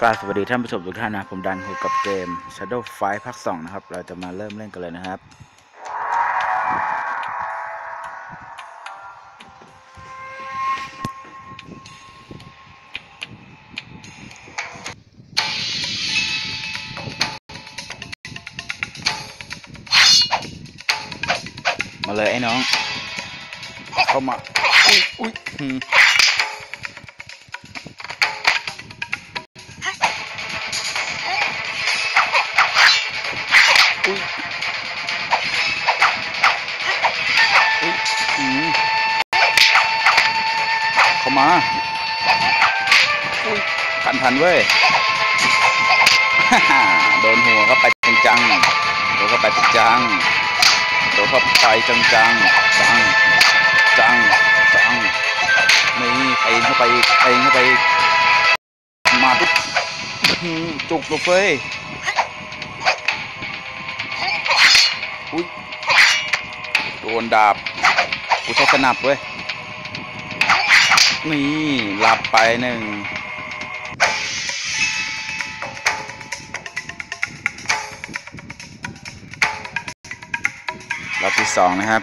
กราบสวัสดีท่านผู้ชมทุกท่านนะ ผมดันอยู่กับเกม Shadow Fight ภาค2นะครับ เราจะมาเริ่มเล่นกันเลยนะครับ มาเลยไอ้น้อง เข้ามา อุ้ยอุ้ยหืมอุ้ย มาอุ้ยทันทันเว้ยโดนหัวเข้าไปจังๆโดนเข้าไปจังๆโดนเข้าไปจังๆจังจังจังจังนี่ไปเข้าไปอีกปีนเข้าไป มาปุ๊บอื้อหือจุกลงเฟ้ยอุ้ยโดนดาบกูใช้สนับเว้ย นี่หลับไปหนึ่งรอบที่สองนะครับ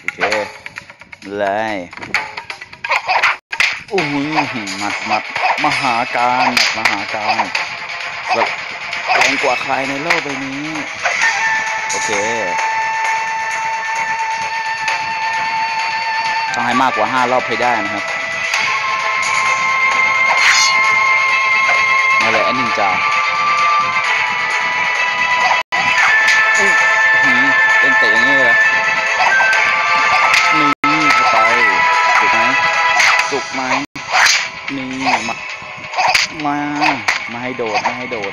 โอเค เลยโอ้โหหมัดหมัดมหาการหมัดมหาการแบบแรงกว่าใครในโลกใบนี้ โอเค ต้องให้มากกว่าห้ารอบให้ได้นะครับนั่นแหละไอ้นินจาอุ๊ยเล่นเตะอย่างนี้เลยเหรอนี่เข้าไปจุกไหมจุกไหมนี่มามามาให้โดดมาให้โดด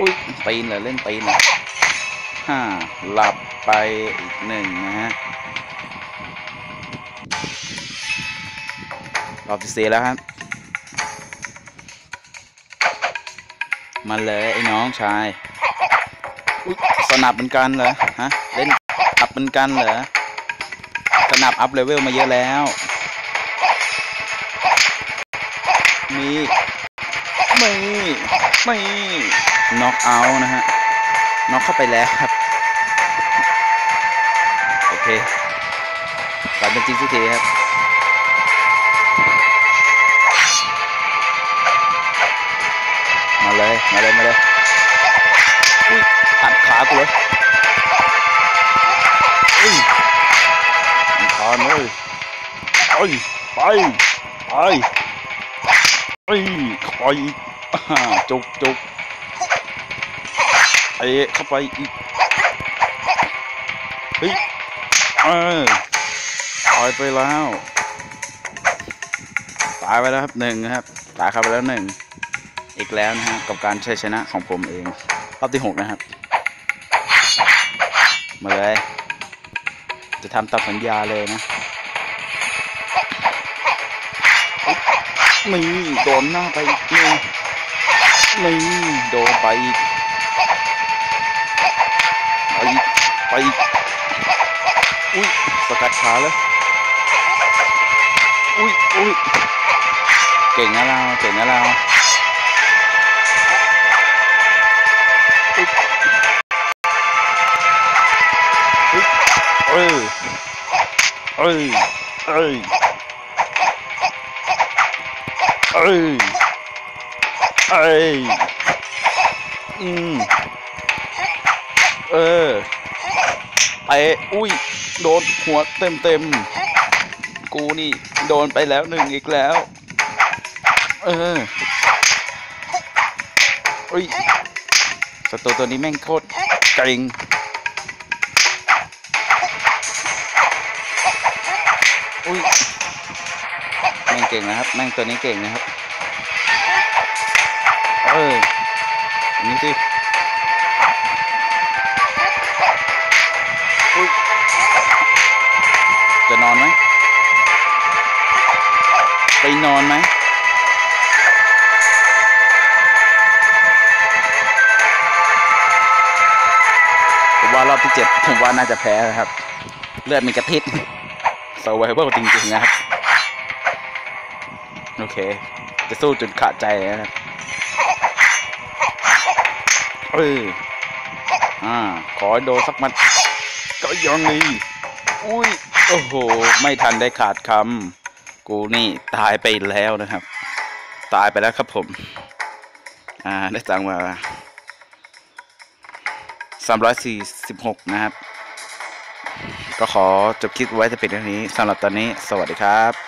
อุ้ยปีนเหรอเล่นปีนเหรอห้าหลับไปอีกหนึ่งนะฮะ รอบที่สี่แล้วครับ มาเลยไอ้น้องชายสนับเหมือนกันเหรอฮะเล่นอัพเหมือนกันเหรอสนับอัพเลเวลมาเยอะแล้ว มีไม่ไม่น็อกเอาท์นะฮะน็อกเข้าไปแล้วครับ โอเคกลายเป็นจริงสักทีครับ ไปไปไปไปคอยอีกอ่าจุกจุกเตะเข้าไปอีกเฮ้ยเออตายไปแล้วตายไปแล้วครับหนึ่งนะครับตายเข้าไปแล้วหนึ่งอีกแล้วนะฮะกับการใชัยชนะของผมเองรอบที่หกนะครับ มาเลย จะทำตามสัญญาเลยนะ นี่โดนหน้าไปอีกนี่นี่โดนไปอีกไปอีกไปอีกอุ้ยสกัดขาเลยอุ้ยอุ้ยเก่งนะเราเก่งนะเราเอ้ยเอ้ยเอ้ย เอ้ยเอ้ยอืมเออไปอุ้ย โดนหัวเต็มเต็มกูนี่ โดนไปแล้วหนึ่งอีกแล้ว เอออุ้ยสตูตัวนี้แม่งโคตรเก่งอุ้ย เก่งนะครับ แม่งตัวนี้เก่งนะครับ เออนนี้สิจะนอนไหม ไปนอนไหมผมว่ารอบที่เจ็ดผมว่าน่าจะแพ้ครับ เลือดมีกระทิด s u r v i v a l จริงๆนะครับ โอเค จะสู้จนขาดใจนะครับเอออ่า ขอโดนสักมันก็ยังดีอุ้ย โอ้โห ไม่ทันได้ขาดคำ กูนี่ตายไปแล้วนะครับ ตายไปแล้วครับผม อ่า ได้ตังมาสามร้อยสี่สิบหกนะครับ ก็ขอจบคลิปไว้แต่เพียงเท่านี้สำหรับตอนนี้ สวัสดีครับ